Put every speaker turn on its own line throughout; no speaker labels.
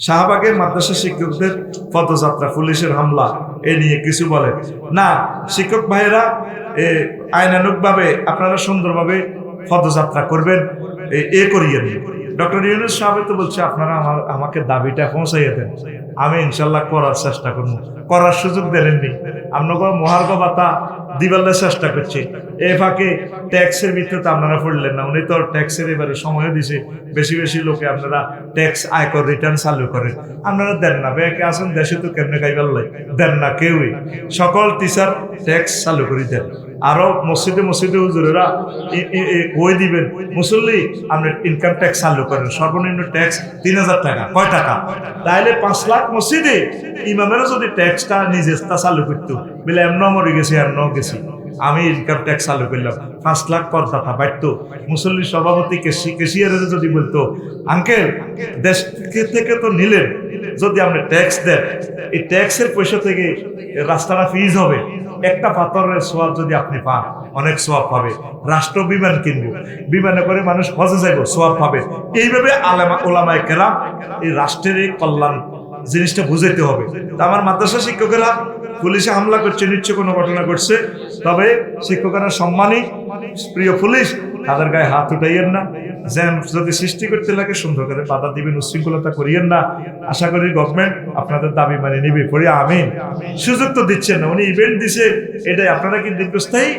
শাহবাগের মাদ্রাসা শিক্ষকদের পদযাত্রা, পুলিশের হামলা, এ নিয়ে কিছু বলে। না, শিক্ষক ভাইয়েরা আইনানুকভাবে আপনারা সুন্দরভাবে পদযাত্রা করবেন, এ- করিয়ে করিয়েন ডক্টর ইউনুস সাহেব তো বলছে, আপনারা আমার, আমাকে দাবিটা পৌঁছাইয়ে দেন। আমি ইনশাল্লাহ করার চেষ্টা করব। করার সুযোগ দেননি আপনাকে মহার্ঘ ভাতা দিবাল্লা চেষ্টা করছি। এ ফাঁকে ট্যাক্সের ভিত্তিতে আপনারা পড়লেন না। উনি তো ট্যাক্সের এবারে সময় দিছে। বেশি বেশি লোকে আপনারা ট্যাক্স আয়কর রিটার্ন চালু করেন। আপনারা দেন না। ব্যাংকে আসেন দেশে তো কেমনে খাইবার লাই দেন না কেউই। সকল টিচার ট্যাক্স চালু করে দেন। আরও মসজিদে মসজিদে হুজুরেরা কই দিবেন। মুসল্লি আপনি ইনকাম ট্যাক্স চালু করেন। সর্বনিম্ন ট্যাক্স তিন হাজার টাকা। কয় টাকা? তাহলে পাঁচ লাখ মসজিদে ইমামেরও যদি ট্যাক্সটা নিজেরটা চালু করতো, বলে এমন মরে গেছি এমন গেছি। আমি ইনকাম ট্যাক্স চালু করলাম। পাঁচ লাখ করদাতা বাড়তো। মুসল্লি সভাপতি কেশিয়ারের যদি বলতো, আঙ্কেল, দেশ থেকে তো নিলেন? যদি আপনি ট্যাক্স দেন, এই ট্যাক্সের পয়সা থেকে রাস্তাটা ফিজ হবে। একটা পাথরের সোয়াব যদি আপনি পান, অনেক সোয়াব পাবে। রাষ্ট্র বিমান কিনবো। বিমানে করে মানুষ হজে যাইব, সোয়াব পাবে। এইভাবে আলামা ওলামায় কেরাম এই রাষ্ট্রের এই কল্যাণ জিনিসটা বুঝাইতে হবে। আমার মাদ্রাসা শিক্ষকেরা পুলিশে হামলা করছে, নিচ্ছে কোনো ঘটনা ঘটছে তবে শিক্ষকেরা সম্মানী, প্রিয় পুলিশ, তাদের গায়ে হাত উঠাইয়েন না। জ্যাম যদি সৃষ্টি করতে লাগে, সুন্দর করে বাধা দিবেন, উশৃঙ্খলতা করিয়েন না। আশা করি গভর্নমেন্ট আপনাদের দাবি মানে নিবে। করি আমিন। সুযোগ তো দিচ্ছেন না। উনি ইভেন্ট দিছে, এটাই আপনারা কি দীর্ঘস্থায়ী?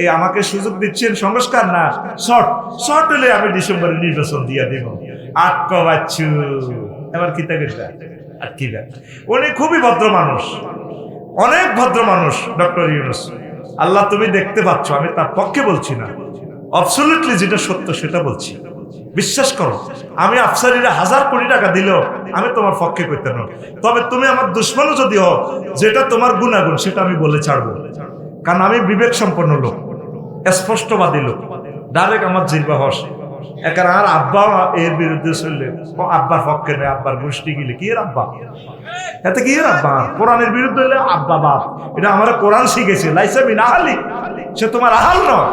এই আমাকে সুযোগ দিচ্ছেন, সংস্কার না? শর্ট শর্ট হলে আমি ডিসেম্বরে নির্বাচন দিয়ে দিব। আটক বাচ্চু। এবার কি থাকে আর কি উনি খুবই ভদ্র মানুষ। অনেক ভদ্র মানুষ, ডক্টর ইউনুস। আল্লাহ তুমি দেখতে পাচ্ছ, আমি তার পক্ষে বলছি না। অবসলিটলি যেটা সত্য সেটা বলছি। বিশ্বাস করো, আমি আফসারিরা হাজার কোটি টাকা দিলেও আমি তোমার পক্ষে করতে না। তবে তুমি আমার দুশ্মনও যদি হও, যেটা তোমার গুণাগুণ সেটা আমি বলে ছাড়বো। কারণ আমি বিবেক সম্পন্ন লোক, স্পষ্টবাদী লোক। ডাইরেক্ট আমার জিরবা হস একার আর আব্বা এর বিরুদ্ধে চললে আব্বার পক্ষে নেই আব্বার গোষ্ঠী গিলে। কি এর আব্বা? এতে কি এর আব্বা? কোরআনের বিরুদ্ধে হলে আব্বা বাপ। এটা আমার কোরআন শিখেছে। লাইসামি না হালি সে তোমার আহাল নয়।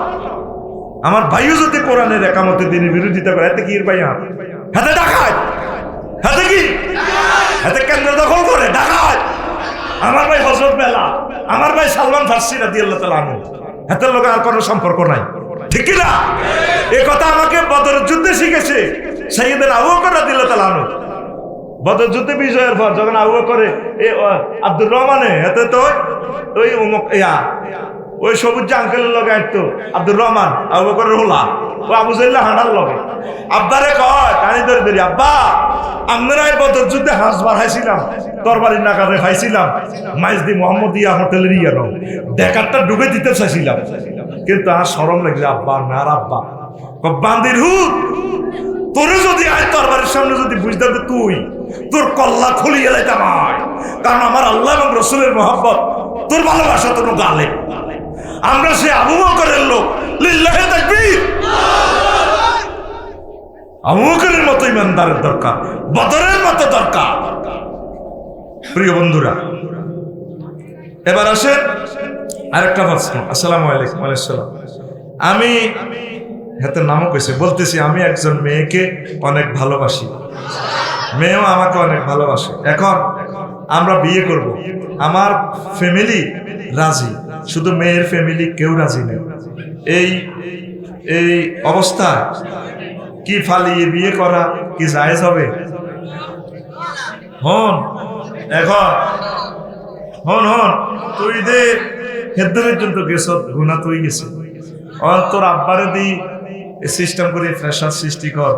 আমার ভাইও যদি কোরআনের একামতের দিনের বিরোধিতা করে, এতে কি এর ভাই হাত ডাকায়। হাতে কি? হাতে কেন্দ্র দখল করে, ডাকায়। আমার ভাই হজরত বেলা, আমার ভাই সালমান ফার্সি রাদি আল্লাহ তালা হাতের লোক আর কোনো সম্পর্ক নাই। ঠিক কি না? এ কথা আমাকে বদর যুদ্ধে শিখেছে। সাইয়েদের আবু রাদিয়াল্লাহু তাআলা আনহু। বদর যুদ্ধে বিজয়ের পর যখন আবু করে এ আব্দুর রহমানে এতে তো ওই- অমুক ইয়া, ওই সবুজ যে আঙ্কেলের লগে আসতো আব্দুর রহমান, আবু বকরের হোলা ও আবু জাইল্লা হাঁটার লগে। আব্বারে কয়, কানি ধরে ধরি, আব্বা আমরা এই বদর যুদ্ধে হাঁস বাড়াইছিলাম তরবারির নাকাতে খাইছিলাম, মাইজদি মোহাম্মদিয়া হোটেলের ইয়ে নাও। ডেকারটা ডুবে দিতে চাইছিলাম। কিন্তু আর সরম লাগছে, আব্বা, না আব্বা বান্দির হুত, তোরে যদি আয় তরবারের সামনে যদি বুঝতে তুই, তোর কল্লা খুলিয়ে আয় কারণ আমার আল্লাহ এবং রসুলের মোহাম্মত তোর ভালোবাসা তোর গালে আমরা সে আবু বকরের লোক, লিল্লাহে মতো ইমানদারের দরকার, বদরের মতো দরকার। প্রিয় বন্ধুরা, এবার আসেন আরেকটা প্রশ্ন। আসসালামু আলাইকুম আলাইসালাম আমি হাতে নামও কইছে, বলতেছি আমি একজন মেয়েকে অনেক ভালোবাসি। মেয়েও আমাকে অনেক ভালোবাসে। এখন আমরা বিয়ে করব। আমার ফ্যামিলি রাজি, শুধু মেয়ের ফ্যামিলি কেউ রাজি নেই। এই এই অবস্থা কি ফালিয়ে বিয়ে করা কি জায়েজ হবে? হন, এখন, হন হন, তুই দে হেদ্দ জন্য গেছ গুণা তুই গেছে। অন তোর আব্বারে দি সিস্টেম করে প্রেশার সৃষ্টি কর।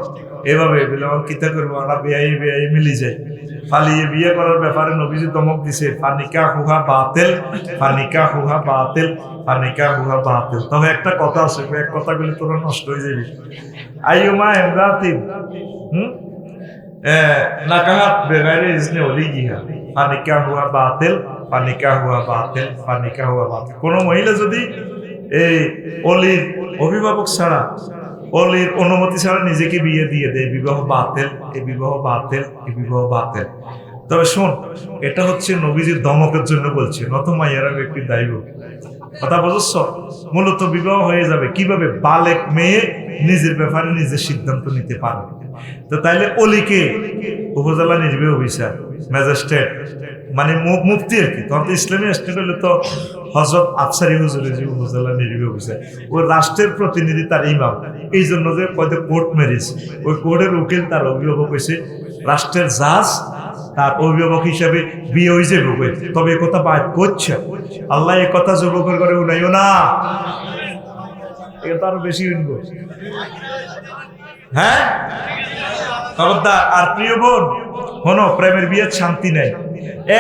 এভাবে বলে আমার কিতা করব আমরা বেআই বেআই মিলি যায়। ফালিয়ে বিয়ে করার ব্যাপারে নবীজি দমক দিছে, ফানিকা হুহা বাতেল, ফানিকা হুহা বাতেল, ফানিকা হুহা বাতেল। তবে একটা কথা আছে এক কথা বলে তোরা নষ্ট হয়ে যাবি। আইয়ুমা এমরাতিন হুম? নাকাহাত বেগাইরে ইজনে অলি গিহা ফানিকা হুয়া বাতিল, ফানিকা হুয়া বাতিল, ফানিকা হুয়া বাতিল। কোনো মহিলা যদি এই অলির অভিভাবক ছাড়া অলির অনুমতি ছাড়া নিজেকে বিয়ে দিয়ে দেয়। বিবাহ বাতিল, এই বিবাহ বাতিল, এই বিবাহ বাতিল। তবে শোন, এটা হচ্ছে নবীজির দমকের জন্য বলছে নত মাইয়ারা ব্যক্তি দায়ী কথা বুঝছ? মূলত বিবাহ হয়ে যাবে কীভাবে? বালেক মেয়ে নিজের ব্যাপারে নিজের সিদ্ধান্ত নিতে পারবে। তো তাইলে অলিকে উপজেলা নির্বাহী অফিসার, ম্যাজিস্ট্রেট মানে মু- মুফতি আর কি, তখন তো ইসলামী স্টেট হলে তো হজরত আফসারি হুজুর যে উপজেলা নির্বাহী অফিসার ওই রাষ্ট্রের প্রতিনিধি তার ইমাম। এই জন্য যে কয়তো কোর্ট ম্যারেজ ওই কোর্টের উকিল তার অভিভাবক হয়েছে রাষ্ট্রের জাজ, তার অভিভাবক হিসাবে বিয়ে হয়ে যাবে। তবে এ কথা বাদ করছে। আল্লাহ এ কথা যুবকের করে উনাইও না। এটা আরও বেশি উঠব হ্যাঁ? খবরদার, আর প্রিয় বোন হনো প্রেমের বিয়ের শান্তি নেই।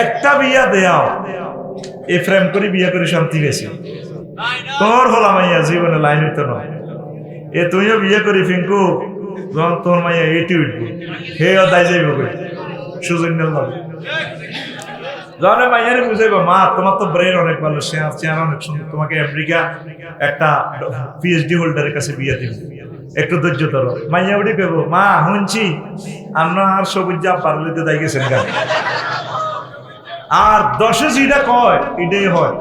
একটা বিয়া দেয়াও, এ প্রেম করে বিয়ে করে শান্তি গেছে। তোর হলাম জীবনে লাইন হইতো নয় এ তুইও বিয়ে করি ফিঙ্কু। যখন তোর মাইয়া এটি উঠবো হে দায় যাইব সুযোগ নেল হবে যখন মাইয়ারে বুঝাইবো, মা, তোমার তো ব্রেন অনেক ভালো চেয়ার অনেক সুন্দর। তোমাকে আমেরিকা একটা পিএইচডি হোল্ডারের কাছে বিয়ে দিবে। একটু ধৈর্য ধরো। মাইয়া উঠে পেবো মা, শুনছি, আমরা আর সবুজ যা পারলে তো দাই গেছেন আর দশে যেটা কয়, এটাই হয়।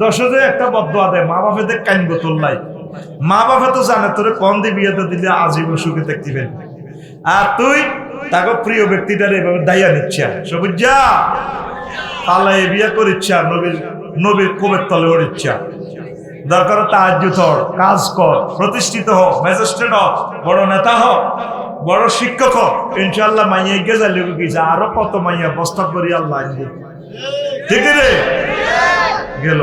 দশে একটা বদ্ধ দেয় মা বাপেদের কাইন বোতল নাই। মা বাবা তো জানে, তোরে কম দিয়ে বিয়েতে দিলে আজীবন সুখে দেখতে পারবি। আর তুই তাকে প্রিয় ব্যক্তিটার এভাবে দাইয়া নিচ্ছা। সবুজ যা এ বিয়ে করিচ্ছা, নবীর নবীর কোবের তলে ওড়িচ্ছা। দরকার তাহাজ্জুদ হর কাজ কর, প্রতিষ্ঠিত হ, ম্যাজিস্ট্রেট হ, বড় নেতা হ, বড় শিক্ষক হ ইনশাল্লাহ মাইয়া এগিয়ে যাইলে গেছে আরও কত মাইয়া বস্তা করি আল্লাহ ঠিক রে? গেল।